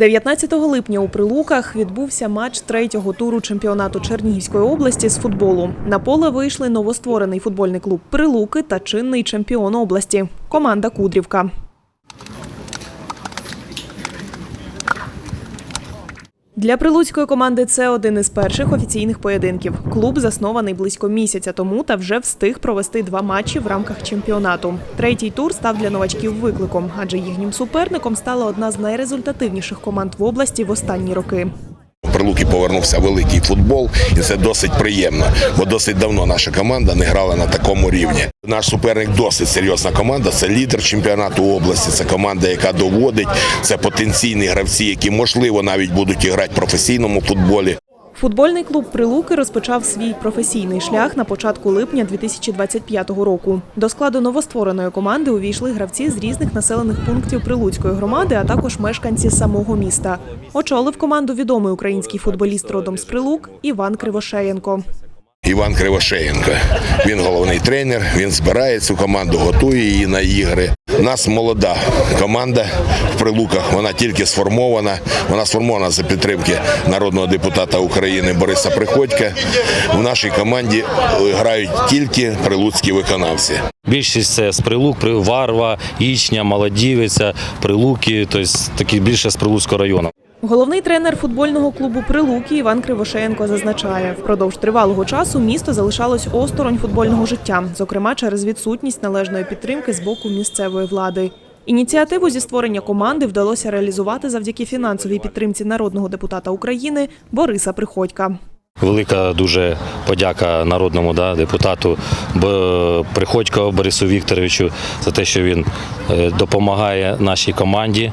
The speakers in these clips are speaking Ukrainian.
19 липня у Прилуках відбувся матч третього туру чемпіонату Чернігівської області з футболу. На поле вийшли новостворений футбольний клуб Прилуки та чинний чемпіон області команда Кудрівка. Для прилуцької команди це один із перших офіційних поєдинків. Клуб заснований близько місяця тому та вже встиг провести два матчі в рамках чемпіонату. Третій тур став для новачків викликом, адже їхнім суперником стала одна з найрезультативніших команд в області в останні роки. Прилуки повернувся великий футбол, і це досить приємно, бо досить давно наша команда не грала на такому рівні. Наш суперник досить серйозна команда. Це лідер чемпіонату області. Це команда, яка доводить. Це потенційні гравці, які можливо навіть будуть грати в професійному футболі. Футбольний клуб Прилуки розпочав свій професійний шлях на початку липня 2025 року. До складу новоствореної команди увійшли гравці з різних населених пунктів Прилуцької громади, а також мешканці самого міста. Очолив команду відомий український футболіст родом з Прилук Іван Кривошеєнко. Іван Кривошеєнко. Він головний тренер. Він збирає цю команду, готує її на ігри. У нас молода команда в прилуках. Вона тільки сформована. Вона сформована за підтримки народного депутата України Бориса Приходька. В нашій команді е, грають тільки прилуцькі виконавці. Більшість це з прилук, При- Варва, Ічня, Молодівиця, Прилуки, тобто більше з Прилуцького району. Головний тренер футбольного клубу Прилуки Іван Кривошеєнко зазначає, впродовж тривалого часу місто залишалось осторонь футбольного життя, зокрема через відсутність належної підтримки з боку місцевої влади. Ініціативу зі створення команди вдалося реалізувати завдяки фінансовій підтримці народного депутата України Бориса Приходька. Велика дуже подяка народному да, депутату Приходько Борису Вікторовичу за те, що він е, допомагає нашій команді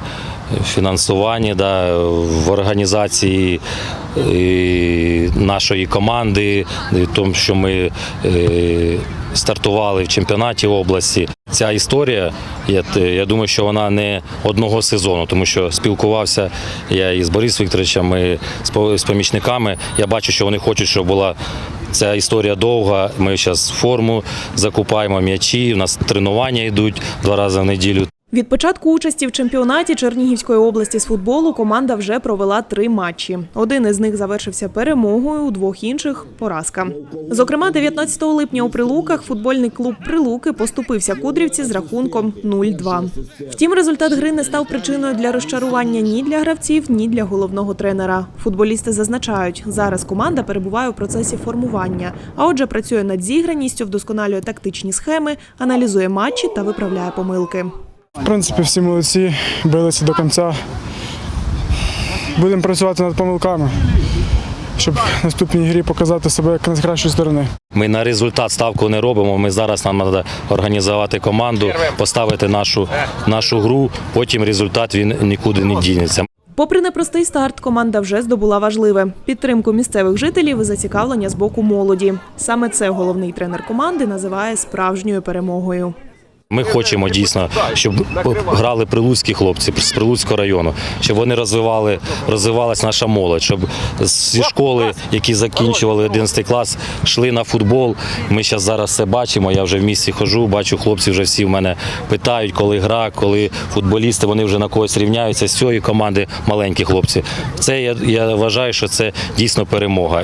в фінансуванні, да, в організації е, нашої команди, в тому, що ми е, стартували в чемпіонаті області. Ця історія, я, думаю, що вона не одного сезону, тому що спілкувався я і з Борисом Вікторовичем, і з помічниками. Я бачу, що вони хочуть, щоб була ця історія довга. Ми зараз форму закупаємо м'ячі. У нас тренування йдуть два рази в неділю. Від початку участі в чемпіонаті Чернігівської області з футболу команда вже провела три матчі. Один із них завершився перемогою, у двох інших поразка. Зокрема, 19 липня у Прилуках футбольний клуб Прилуки поступився Кудрівці з рахунком 0-2. Втім, результат гри не став причиною для розчарування ні для гравців, ні для головного тренера. Футболісти зазначають, зараз команда перебуває у процесі формування, а отже, працює над зіграністю, вдосконалює тактичні схеми, аналізує матчі та виправляє помилки. В принципі, всі молодці, билися до кінця. Будемо працювати над помилками, щоб в наступній грі показати себе як з кращої сторони. Ми на результат ставку не робимо. Ми зараз нам треба організувати команду, поставити нашу, нашу гру. Потім результат він нікуди не дінеться. Попри непростий старт, команда вже здобула важливе підтримку місцевих жителів і зацікавлення з боку молоді. Саме це головний тренер команди називає справжньою перемогою. Ми хочемо дійсно, щоб грали прилуцькі хлопці з Прилуцького району, щоб вони розвивали, розвивалась наша молодь, щоб зі школи, які закінчували 11 клас, йшли на футбол. Ми зараз зараз це бачимо. Я вже в місті хожу, бачу, хлопці вже всі в мене питають, коли гра, коли футболісти, вони вже на когось рівняються з цієї команди маленькі хлопці. Це я, я вважаю, що це дійсно перемога.